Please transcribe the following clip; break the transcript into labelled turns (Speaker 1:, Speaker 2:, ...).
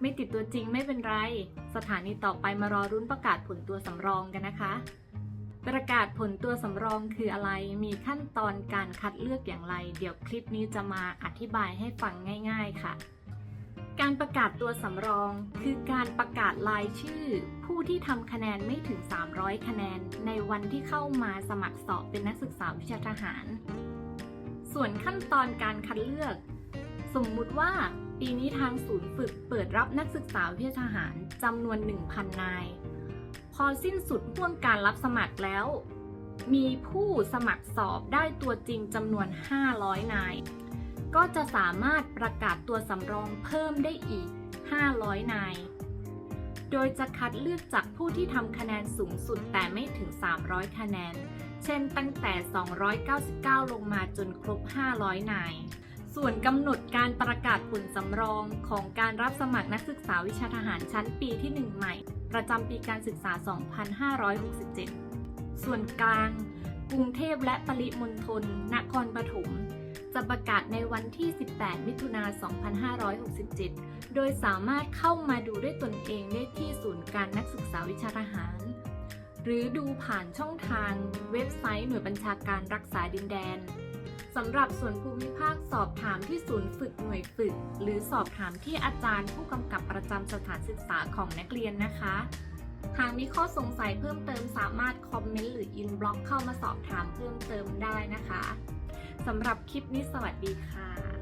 Speaker 1: ไม่ติดตัวจริงไม่เป็นไร สถานีต่อไปมารอรุ้นประกาศผลตัวสำรองกันนะคะ ประกาศผลตัวสำรองคืออะไร มีขั้นตอนการคัดเลือกอย่างไร เดี๋ยวคลิปนี้จะมาอธิบายให้ฟังง่าย ๆค่ะ การประกาศตัวสำรอง คือการประกาศรายชื่อ ผู้ที่ทำคะแนนไม่ถึง 300 คะแนน ในวันที่เข้ามาสมัครสอบเป็นนักศึกษาวิชาทหาร ส่วนขั้นตอนการคัดเลือก สมมุติว่า ปีนี้ทางศูนย์ฝึกเปิดรับนักศึกษาวิชาทหารจำนวน 1,000 นาย พอสิ้นสุดห่วงการรับสมัครแล้ว มีผู้สมัครสอบได้ตัวจริงจำนวน 500 นาย ก็จะสามารถประกาศตัวสำรองเพิ่มได้อีก 500 นาย โดยจะคัดเลือกจากผู้ที่ทำคะแนนสูงสุดแต่ไม่ถึง 300 คะแนน เช่นตั้งแต่ 299 ลงมาจนครบ 500 นาย ส่วนกำหนดการประกาศผลสำรองของการรับสมัครนักศึกษาวิชาทหารชั้นปีที่ 1 ใหม่ ประจำปีการศึกษา 2567 ส่วนกลาง กรุงเทพและปริมณฑลนครปฐมจะประกาศในวันที่ 18 มิถุนา 2567 โดยสามารถเข้ามาดูด้วยตนเองได้ที่ศูนย์การนักศึกษาวิชาทหาร หรือดูผ่านช่องทางเว็บไซต์หน่วยบัญชาการรักษาดินแดน สำหรับส่วนภูมิภาคสอบถามที่ศูนย์ฝึกหน่วยฝึก หรือสอบถามที่อาจารย์ผู้กำกับประจำสถานศึกษาของนักเรียนนะคะ หากมีข้อสงสัยเพิ่มเติมสามารถคอมเมนต์หรืออินบล็อกเข้ามาสอบถามเพิ่มเติมได้นะคะสำหรับคลิปนี้สวัสดีค่ะ